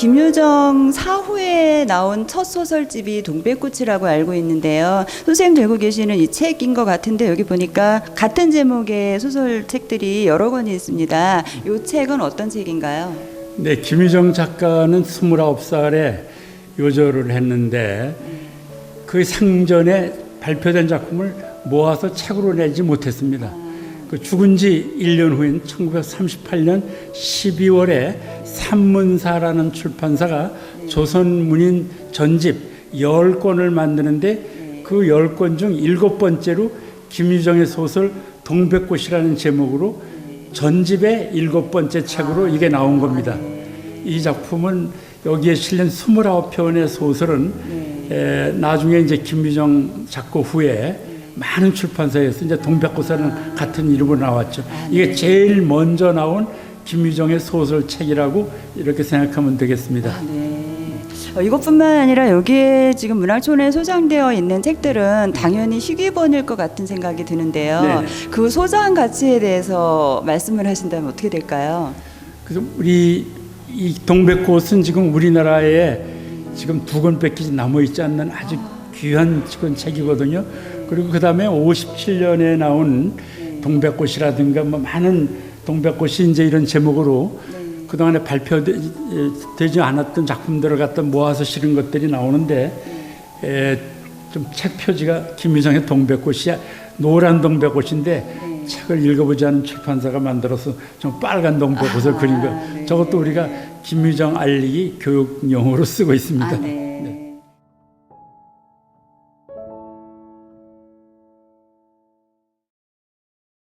김유정 사후에 나온 첫 소설집이 동백꽃이라고 알고 있는데요. 선생님 들고 계시는 이 책인 것 같은데 여기 보니까 같은 제목의 소설책들이 여러 권이 있습니다. 이 책은 어떤 책인가요? 네, 김유정 작가는 29살에 요절을 했는데 그 상전에 발표된 작품을 모아서 책으로 내지 못했습니다. 그 죽은 지 1년 후인 1938년 12월에 산문사라는 출판사가 조선문인 전집 10권을 만드는데 그 10권 중 일곱 번째로 김유정의 소설 동백꽃이라는 제목으로 전집의 일곱 번째 책으로 이게 나온 겁니다. 이 작품은 여기에 실린 29편의 소설은 에, 나중에 이제 김유정 작고 후에 많은 출판사에서 이제 동백꽃이라는 같은 이름으로 나왔죠. 이게 제일 먼저 나온 김유정의 소설책이라고 이렇게 생각하면 되겠습니다. 네. 어, 이것뿐만 아니라 여기에 지금 문학촌에 소장되어 있는 책들은 당연히 희귀본일 것 같은 생각이 드는데요. 네네. 그 소장 가치에 대해서 말씀을 하신다면 어떻게 될까요? 그래서 우리 이 동백꽃은 지금 우리나라에 지금 두 권 뺏기지 남아 있지 않는 아주 귀한 지금 책이거든요. 그리고 그 다음에 57년에 나온 동백꽃이라든가 뭐 많은 동백꽃이 이제 이런 제목으로 그동안에 발표되지 않았던 작품들을 갖다 모아서 실은 것들이 나오는데 좀책 표지가 김유정의 동백꽃이야 노란 동백꽃인데 책을 읽어보지 않은 출판사가 만들어서 좀 빨간 동백꽃을 그린 거 네. 저것도 우리가 김유정 알리기 교육용으로 쓰고 있습니다. 아, 네.